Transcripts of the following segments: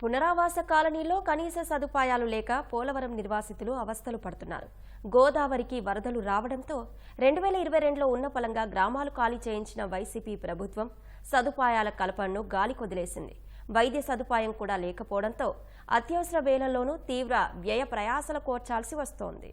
పునరావాస కాలనీలో కనీస సదుపాయాలు లేక పోలవరం నిర్వాసితులు అవస్థలు పడుతున్నారు. గోదావరికి వరదలు రావడంతో రెండు వేల ఇరవై రెండులో ఉన్న ఫలంగా గ్రామాలు ఖాళీ చేయించిన వైసీపీ ప్రభుత్వం సదుపాయాల కల్పనను గాలి కొదిలేసింది. వైద్య సదుపాయం కూడా లేకపోవడంతో అత్యవసర వేళల్లోనూ తీవ్ర వ్యయ ప్రయాసలు కోర్చాల్సి వస్తోంది.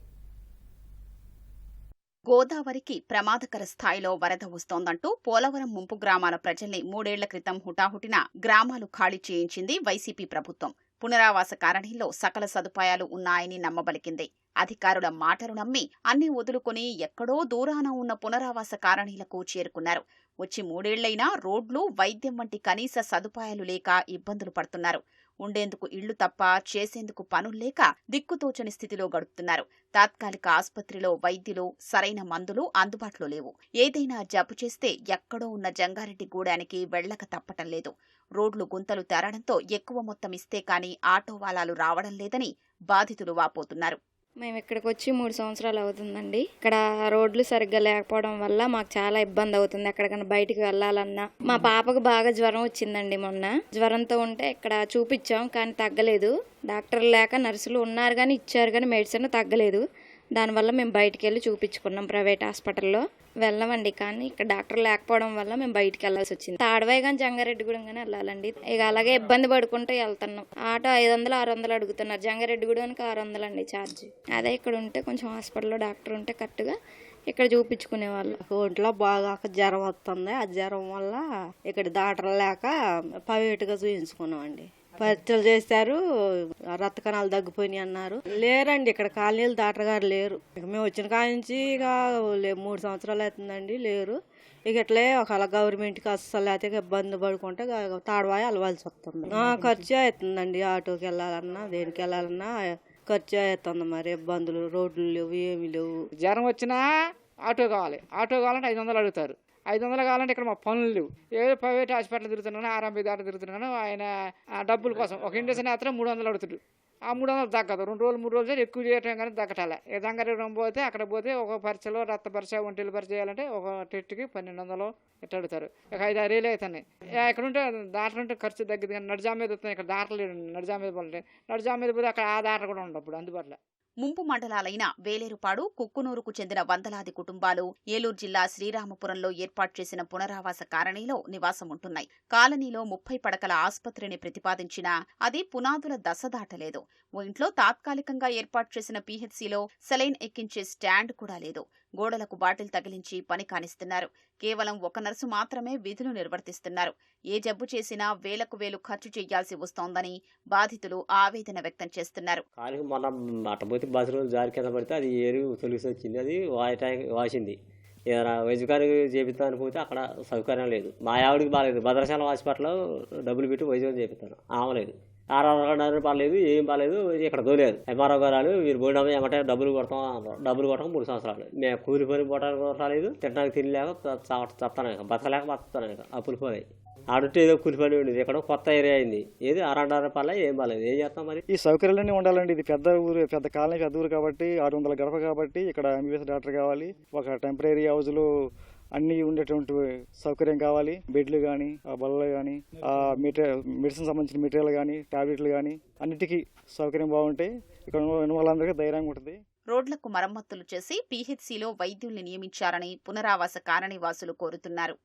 గోదావరికి ప్రమాదకర స్థాయిలో వరద వస్తోందంటూ పోలవరం ముంపు గ్రామాల ప్రజల్ని మూడేళ్ళ క్రితం హుటాహుటిన గ్రామాలు ఖాళీ చేయించింది వైసీపీ ప్రభుత్వం. పునరావాస కారణంలో సకల సదుపాయాలు ఉన్నాయని నమ్మబలికింది. అధికారుల మాటలు నమ్మి అన్ని వదులుకొని ఎక్కడో దూరాన ఉన్న పునరావాస కాలనీలకు చేరుకున్నారు. వచ్చి మూడేళ్ళైనా రోడ్లు వైద్యం వంటి కనీస సదుపాయాలు లేక ఇబ్బందులు పడుతున్నారు. ఉండేందుకు ఇళ్ళు తప్ప చేసేందుకు పనుల్లేక దిక్కుతోచని స్థితిలో గడుపుతున్నారు. తాత్కాలిక ఆసుపత్రిలో వైద్యులు సరైన మందులు అందుబాటులో లేవు. ఏదైనా జబ్బు చేస్తే ఎక్కడో ఉన్న జంగారెడ్డి గూడానికి వెళ్ళక తప్పటం లేదు. రోడ్లు గుంతలు తెరడంతో ఎక్కువ మొత్తం ఇస్తే కాని ఆటో వాలాలు రావడం లేదని బాధితులు వాపోతున్నారు. మేము ఇక్కడికి వచ్చి మూడు సంవత్సరాలు అవుతుందండి. ఇక్కడ రోడ్లు సరిగ్గా లేకపోవడం వల్ల మాకు చాలా ఇబ్బంది అవుతుంది ఎక్కడికైనా బయటికి వెళ్ళాలన్నా. మా పాపకు బాగా జ్వరం వచ్చిందండి మొన్న. జ్వరంతో ఉంటే ఇక్కడ చూపించాం కానీ తగ్గలేదు. డాక్టర్లు లేక నర్సులు ఉన్నారు కానీ ఇచ్చారు కానీ మెడిసిన్ తగ్గలేదు. దానివల్ల మేము బయటికి వెళ్ళి చూపించుకున్నాం ప్రైవేట్ హాస్పిటల్లో. వెళ్ళమండి కానీ ఇక్కడ డాక్టర్ లేకపోవడం వల్ల మేము బయటికి వెళ్ళాల్సి వచ్చింది. తాడవై కానీ జంగారెడ్డిగూడెం కానీ వెళ్ళాలండి. ఇక అలాగే ఇబ్బంది పడుకుంటూ వెళ్తున్నాం. ఆటో ఐదు వందలు ఆరు వందలు అడుగుతున్నారు. జంగారెడ్డిగూడెంకి ఆరు వందలు అండి ఛార్జ్. అదే ఇక్కడ ఉంటే కొంచెం హాస్పిటల్లో డాక్టర్ ఉంటే కరెక్ట్గా ఇక్కడ చూపించుకునే వాళ్ళు ఒంట్లో బాగా జ్వరం వస్తుంది. ఆ జ్వరం వల్ల ఇక్కడ డాక్టర్ లేక ప్రైవేట్గా చూపించుకున్నామండి పరీక్షలు చేశారు రక్త కణాలు తగ్గిపోయినాయి అన్నారు. లేరండి ఇక్కడ కాలనీలు డాక్టర్ గారు లేరు. ఇక మేము వచ్చిన కాడ నుంచి ఇక లే- మూడు సంవత్సరాలు అవుతుందండి లేరు. ఇక ఇట్లే ఒకవేళ గవర్నమెంట్కి అస్సలు అయితే ఇబ్బంది పడుకుంటే తాడవాయి అలవాల్సి వస్తుంది. ఖర్చు అవుతుందండి ఆటోకి వెళ్ళాలన్నా దేనికి వెళ్ళాలన్నా ఖర్చు అవుతుంది మరి. ఇబ్బందులు రోడ్లు లేవు ఏమీ లేవు. జ్వరం వచ్చినా ఆటో కావాలి. ఆటో కావాలంటే ఐదు వందలు అడుగుతారు. ఐదు వందలు కావాలంటే ఇక్కడ మా పనులు లేవు. ఏదో ప్రైవేట్ హాస్పిటల్ తిరుగుతున్నాను ఆర్ఎంపీ దాట తిరుగుతున్నాను ఆయన డబ్బుల కోసం. ఒక ఇండస్ట్రీ యాత్ర మూడు వందలు అడుగుతాడు ఆ మూడు వందలు తగ్గదు. రెండు రోజులు మూడు రోజులు ఎక్కువ చేయటం కానీ తగ్గటాలే ఏ దంగరం పోతే అక్కడ పోతే ఒక పరీక్షలో రక్త పరీక్ష ఒంటిల పరీక్ష చేయాలంటే ఒక టెట్కి పన్నెండు వందలు ఎట్ట అడుగుతారు. ఒక ఐదు ఆరు వేలు అవుతున్నాయి ఇక్కడ ఉంటే దాటలు ఉంటే ఖర్చు తగ్గింది కానీ నడిజా మీద వస్తుంది ఇక్కడ దాటలు నడిజా మీద పోతే నడిజా మీద పోతే అక్కడ ఆ దాంట్లో కూడా ఉండవు అప్పుడు అందుబాటులో. ముంపు మండలాలైన వేలేరుపాడు కుక్కునూరుకు చెందిన వందలాది కుటుంబాలు ఏలూరు జిల్లా శ్రీరామపురంలో ఏర్పాటు చేసిన పునరావాస కాలనీలో నివాసం ఉంటున్నాయి కాలనీలో ముప్పై పడకల ఆసుపత్రిని ప్రతిపాదించినా అది పునాదుల దశ దాటలేదు. ఓ ఇంట్లో తాత్కాలికంగా ఏర్పాటు చేసిన పీహెచ్సీలో సెలైన్ ఎక్కించే స్టాండ్ కూడా లేదు. గోడలకు బాటిల్ తగిలించి పని కానిస్తున్నారు. కేవలం ఒక నర్సు మాత్రమే విధులు నిర్వర్తిస్తున్నారు. ఏ జబ్బు చేసినా వేలకు వేలు ఖర్చు చేయాల్సి వస్తోందని బాధితులు ఆవేదన వ్యక్తం చేస్తున్నారు. కాలికి బాత్రూమ్ జారి కింద పడితే అది ఏరు తొలిసి వచ్చింది అది వాయటానికి వాసింది. ఏదైనా వైద్యకారు చేపిస్తాను పోతే అక్కడ సౌకర్యం లేదు. మా ఆవిడకి బాగాలేదు. భద్రశాల హాస్పిటల్లో డబ్బులు పెట్టి వైద్యం చేపిస్తాను. ఆమలేదు ఆరు పర్లేదు ఏం బాగాలేదు ఇక్కడ దోలేదు ఎంఆర్ఓ గారు మీరు పోయినా ఏమంటే డబ్బులు కొడతాం డబ్బులు కొట్టడం మూడు సంవత్సరాలు మేము కూలి పని పోవడానికి రాలేదు. తినడానికి తినలేక చస్తాను ఇక. బతకలేక బతాను ఇక. అప్పులు పోయి ఆడుంటే ఏదో కూలి పని ఉండేది. ఇక్కడ కొత్త ఏరియా అయింది. ఏది ఆరండారు పర్లే ఏం బాగాలేదు ఏం చేస్తాం మరి? ఈ సౌకర్యాలన్నీ ఉండాలండి. ఇది పెద్ద ఊరు పెద్ద కాలనీ పెద్ద ఊరు కాబట్టి ఆరు వందల గడప కాబట్టి ఇక్కడ ఎంబీబీఎస్ డాక్టర్ కావాలి. ఒక టెంపరీ హౌస్లో అన్ని ఉండేటువంటి సౌకర్యం కావాలి. బెడ్లు కానీ ఆ బల్లలు కానీ మెడిసిన్ సంబంధించిన మెటీరియల్ కానీ టాబ్లెట్లు కానీ అన్నిటికీ సౌకర్యం బాగుంటే ఇక్కడ ఉన్న వాళ్ళందరికీ ధైర్యంగా ఉంటుంది. రోడ్లకు మరమ్మతులు చేసి పీహెచ్సీలో వైద్యుల్ని నియమించారని పునరావాస కాలనీవాసులు కోరుతున్నారు.